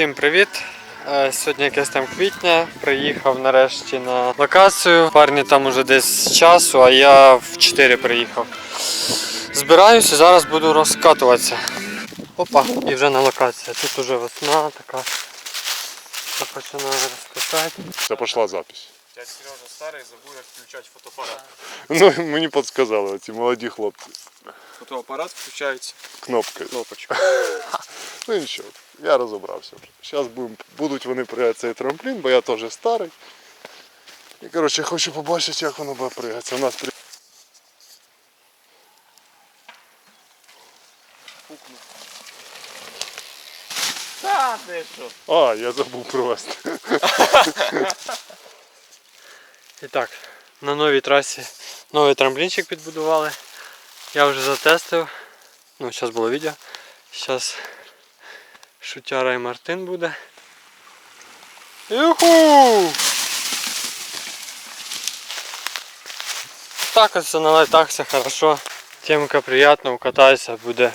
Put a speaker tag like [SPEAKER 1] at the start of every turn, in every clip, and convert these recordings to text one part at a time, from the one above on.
[SPEAKER 1] Всім привіт! Е, Сьогодні якесь там квітня. Приїхав нарешті на локацію. Парні там уже десь з часу, а я в 4 приїхав. Збираюся, зараз буду розкатуватися. Опа, і вже на локації. Тут уже весна така. Все починає розкатати.
[SPEAKER 2] Це пішла запись.
[SPEAKER 3] Дядь Сережа старий забув, як включати фотоапарат.
[SPEAKER 2] Ну, мені підказали ці молоді хлопці.
[SPEAKER 3] Фотоапарат включається
[SPEAKER 2] Кнопкою.
[SPEAKER 3] кнопочку.
[SPEAKER 2] Ну нічого, я розібрався вже. Зараз будуть вони пригати цей трамплін, бо я теж старий. І коротше хочу побачити, як воно буде пригатися. У нас при...
[SPEAKER 3] Та ти що?
[SPEAKER 2] А, я забув провести.
[SPEAKER 1] І так, на новій трасі новий трамплінчик підбудували. Я вже затестив. Ну, зараз було відео. Зараз шутяра і Мартин буде. Юху! Так ось на лайтах все хорошо. Темка приятно, укатайся, буде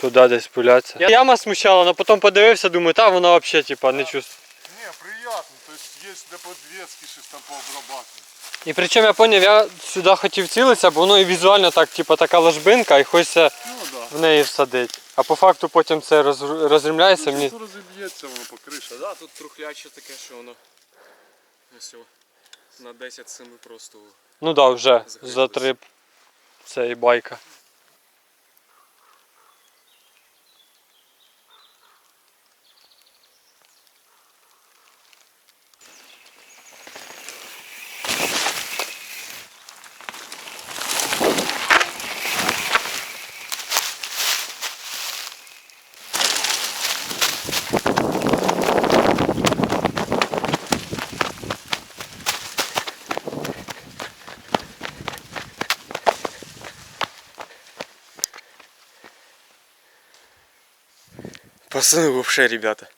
[SPEAKER 1] туди десь пулятися. Яма смущала, але потім подивився, думаю, та воно взагалі типа, не чувствую.
[SPEAKER 2] Ні, приємно, тобто є де подвески, щось там пообрабатувати.
[SPEAKER 1] І причому я зрозумів, я сюди хотів цілитися, бо воно і візуально так, типу, така ложбинка, і хочеться
[SPEAKER 2] Ну.
[SPEAKER 1] В неї всадить. А по факту потім це роз, розрімляється мені.
[SPEAKER 2] Тут розіб'ється воно по криші.
[SPEAKER 3] Да, тут трухляче таке, що воно ось на 10 семи просто.
[SPEAKER 1] Ну так, да, вже за три це і байка.
[SPEAKER 3] Пацаны вообще, ребята.